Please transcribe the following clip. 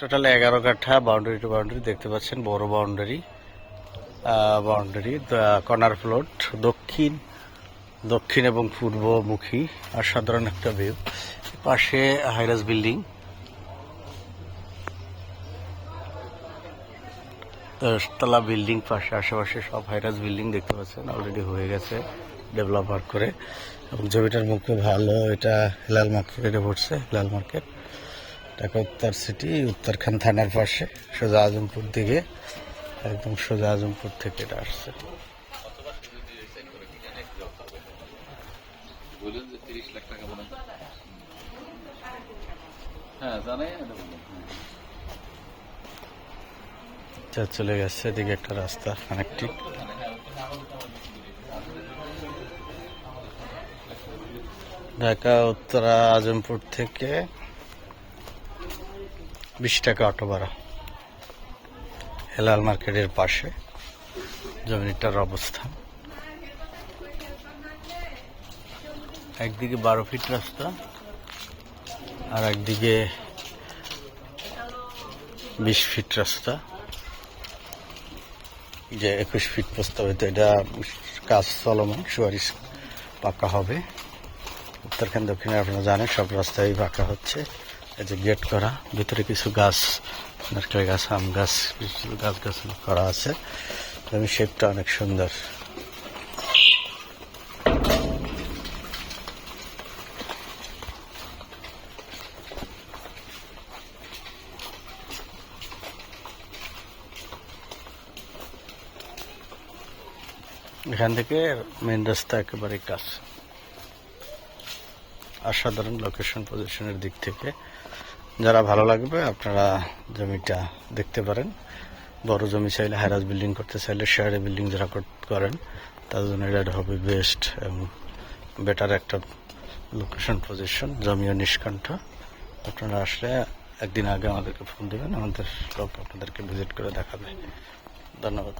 Total এগারো কাঠা boundary two boundary দেখতে পাচ্ছেন, বড় বাউন্ডারি বাউন্ডারি কর্নার প্লট দক্ষিণ দক্ষিণ এবং পূর্বমুখী, আর সাধারণ একটা ভিউ পাশে হাইরাস বিল্ডিং দশতলা বিল্ডিং পাশে আশেপাশে সব হাইরাস বিল্ডিং দেখতে পাচ্ছেন অলরেডি হয়ে গেছে ডেভেলপার করে। এবং জমিটার মুখে ভালো এটা হেলাল মার্কেটে পড়ছে হেলাল মার্কেট। ঢাকা উত্তর সিটি উত্তরখান থানার পাশে সোজা আজমপুর দিকে একদম সোজা আজমপুর থেকে এটা আসছে। হয়। চলে গেছে এদিকে একটা রাস্তা কানেক্টিং ঢাকা উত্তরা আজমপুর থেকে বিশ টাকা অটো ভাড়া। হেলাল মার্কেটের পাশে জমিটার অবস্থান। একদিকে বারো ফিট রাস্তা আর একদিকে বিশ ফিট রাস্তা। যে একুশ ফিট প্রস্তাবিত, এটা কাজ চলমান সুয়ারিশ পাকা হবে। উত্তরখান দক্ষিণে, আপনারা জানেন, সব রাস্তায় পাকা হচ্ছে। এই যে গেট করা। ভিতরে কিছু গাছ নারকেল গাছ? আম গাছ, কিছু গাছ গাছ করা আছে। জমি শেপটা অনেক সুন্দর। এখান থেকে মেন রাস্তা একেবারে কাছে। অসাধারণ লোকেশন পজিশনের দিক থেকে। যারা ভালো লাগবে, আপনারা জমিটা দেখতে পারেন। বড় জমি চাইলে হাইরাজ বিল্ডিং করতে চাইলে শেয়ারে বিল্ডিং যারা করেন, তাদের জন্য এটা হবে বেস্ট এবং বেটার একটা লোকেশন পজিশন জমিও নিষ্কণ্ঠ। আপনারা আসলে একদিন আগে আমাদেরকে ফোন দেবেন, আমাদের লোক আপনাদেরকে ভিজিট করে দেখাবে। ধন্যবাদ।